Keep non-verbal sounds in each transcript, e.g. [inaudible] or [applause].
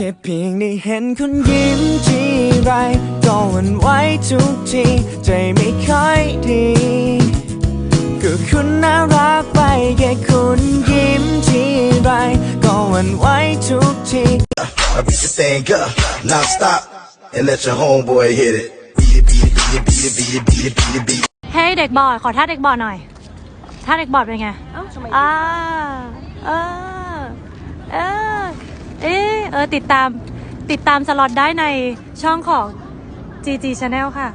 ค่เพียงได้เห็นคุณยิ้มทีไรก็หวันไหวทุกที ใจไม่ค่อยดี ก็คุณน่ารักไปแค่คุณยิ้มทีไรก็หวันไหวทุกที I beat the thing up, non-stop, and let your homeboy hit it. Beat it, beat it, beat it, beat it, beat it, beat it, beat it, beat it. เฮ้ยเด็กบอดขอท่าเด็กบอดหน่อยท่าเด็กบอดเป็นไงอ่าเออเออ เออเออติดตามติดตามสล็อตได้ในช่องของ GG Channel ค่ะ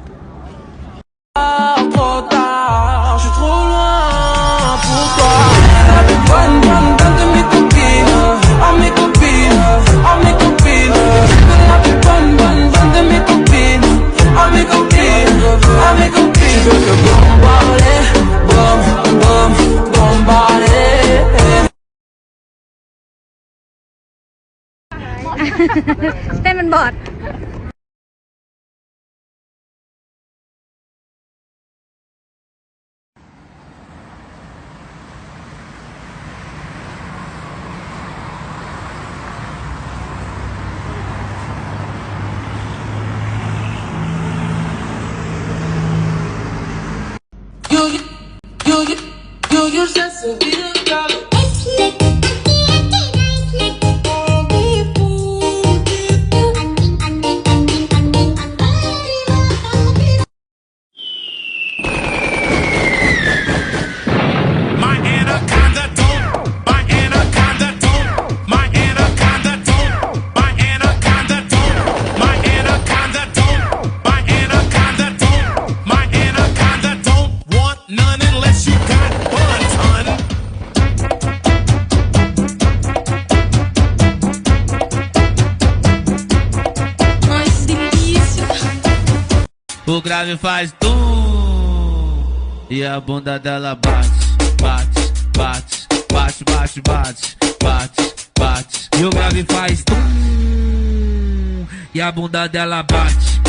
[laughs] เต้นมันบอด You, you, O grave faz tum e a bunda dela bate, bate, bate, bate, bate, bate, bate, bate. E o grave faz tum e a bunda dela bate.